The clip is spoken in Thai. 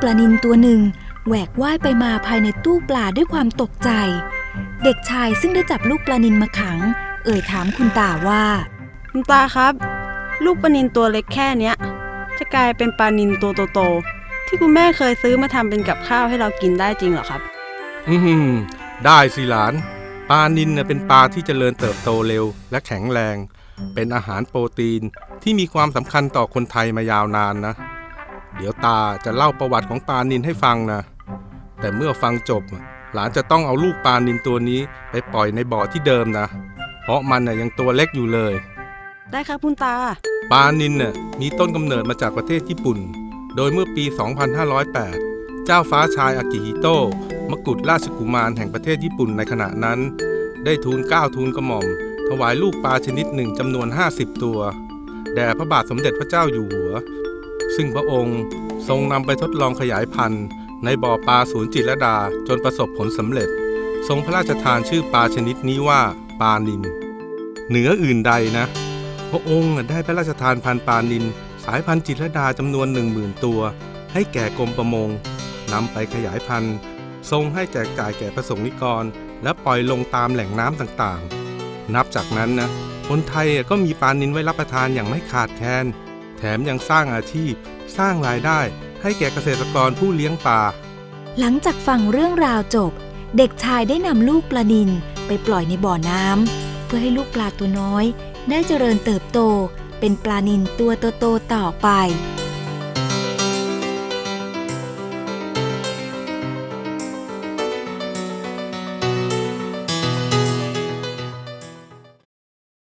ปลานินตัวหนึ่งแหวกว่ายไปมาภายในตู้ปลาด้วยความตกใจ เด็กชายซึ่งได้จับลูกปลานินมาขัง เอ่ยถามคุณตาว่า คุณตาครับ ลูกปลานินตัวเล็กแค่เนี้ย จะกลายเป็นปลานินตัวโตๆที่คุณแม่เคยซื้อมาทำเป็นกับข้าวให้เรากินได้จริงเหรอครับ อืมได้สิหลาน ปลานิลเน่ะเป็นปลาที่เจริญเติบโตเร็วและแข็งแรง เป็นอาหารโปรตีนที่มีความสำคัญต่อคนไทยมายาวนานนะ เดี๋ยวตาจะเล่าประวัติของปลานิลให้ฟังนะ แต่เมื่อฟังจบ หลานจะต้องเอาลูกปลานิลตัวนี้ไปปล่อยในบ่อที่เดิมนะ เพราะมันน่ะยังตัวเล็กอยู่เลย ได้ครับคุณตาปลานินน่ะมีต้นกำเนิดมาจากประเทศญี่ปุ่น โดยเมื่อปี 2508 เจ้าฟ้าชายอากิฮิโตะมกุฎราชกุมารแห่งประเทศญี่ปุ่นในขณะนั้น ได้ทูลเกล้าทูลกระหม่อม ถวายลูกปลาชนิดหนึ่งจำนวน 50 ตัวแด่พระบาทสมเด็จพระเจ้าอยู่หัว ซึ่งพระองค์ทรงนำไปทดลองขยายพันธุ์ ในบ่อปลาศูนย์จิตรดาจนประสบผลสำเร็จ ทรงพระราชทานชื่อปลาชนิดนี้ว่าปลานินเหนืออื่นใดนะ พระองค์ได้พระราชทานพันธุ์ปลานินสายพันธุ์จิตรดาจำนวนหนึ่งหมื่นตัว ให้แก่กรมประมงนำไปขยายพันธุ์ ทรงให้แจกจ่ายแก่ประสงค์นิกร และปล่อยลงตามแหล่งน้ำต่างๆ นับจากนั้นนะคนไทยก็มีปลานินไว้รับประทานอย่างไม่ขาดแคลน แถมยังสร้างอาชีพ สร้างรายได้ให้แก่เกษตรกรผู้เลี้ยงปลา หลังจากฟังเรื่องราวจบ เด็กชายได้นำลูกปลานินไปปล่อยในบ่อน้ำเพื่อให้ลูกปลาตัวน้อย ได้เจริญเติบโต เป็นปลานินตัวโตๆต่อไป